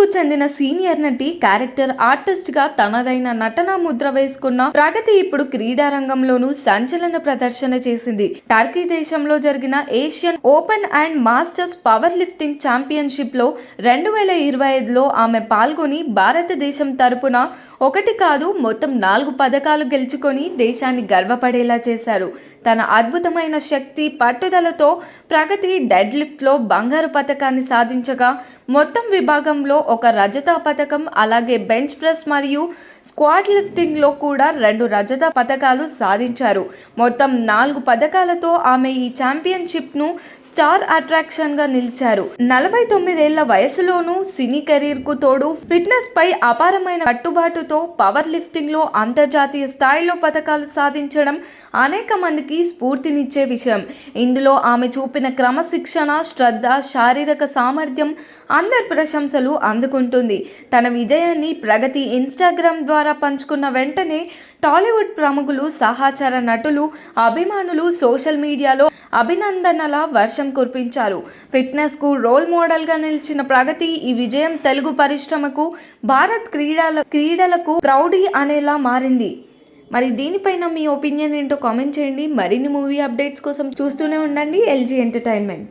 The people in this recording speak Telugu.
కు చెందిన సీనియర్ నటి క్యారెక్టర్ ఆర్టిస్ట్గా తనదైన నటన ముద్ర వేసుకున్న ప్రగతి ఇప్పుడు క్రీడా రంగంలోనూ సంచలన ప్రదర్శన చేసింది. టర్కీ దేశంలో జరిగిన Asian Open and Masters powerlifting ఛాంపియన్షిప్లో రెండు వేల ఇరవై ఐదులో ఆమె పాల్గొని భారతదేశం తరపున ఒకటి కాదు మొత్తం నాలుగు పథకాలు గెలుచుకొని దేశాన్ని గర్వపడేలా చేశారు. తన అద్భుతమైన శక్తి పట్టుదలతో ప్రగతి డెడ్ లిఫ్ట్లో బంగారు పథకాన్ని సాధించగా మొత్తం విభాగంలో ఒక రజత పథకం అలాగే బెంచ్ ప్రెస్ మరియు స్క్వాడ్ లిఫ్టింగ్లో కూడా రెండు రజత పథకాలు సాధించారు. మొత్తం నాలుగు పథకాలతో ఆమె ఈ ఛాంపియన్షిప్ను స్టార్ అట్రాక్షన్గా నిలిచారు. నలభై తొమ్మిదేళ్ళ వయసులోనూ సినీ కెరీర్కు తోడు ఫిట్నెస్ పై అపారమైన కట్టుబాటుతో పవర్ లిఫ్టింగ్లో అంతర్జాతీయ స్థాయిలో పథకాలు సాధించడం అనేక మందికి స్ఫూర్తినిచ్చే విషయం. ఇందులో ఆమె చూపిన క్రమశిక్షణ శ్రద్ధ శారీరక సామర్థ్యం అందరి ప్రశంసలు అందుకుంటుంది. తన విజయాన్ని ప్రగతి ఇన్స్టాగ్రామ్ ద్వారా పంచుకున్న వెంటనే టాలీవుడ్ ప్రముఖులు సహచర నటులు అభిమానులు సోషల్ మీడియాలో అభినందనల వర్షం కురిపించారు. ఫిట్నెస్కు రోల్ మోడల్గా నిలిచిన ప్రగతి ఈ విజయం తెలుగు పరిశ్రమకు భారత్ క్రీడల క్రీడలకు ప్రౌడీ అనేలా మారింది. మరి దీనిపైన మీ ఒపీనియన్ ఏంటో కామెంట్ చేయండి. మరిన్ని మూవీ అప్డేట్స్ కోసం చూస్తూనే ఉండండి. LG Entertainment.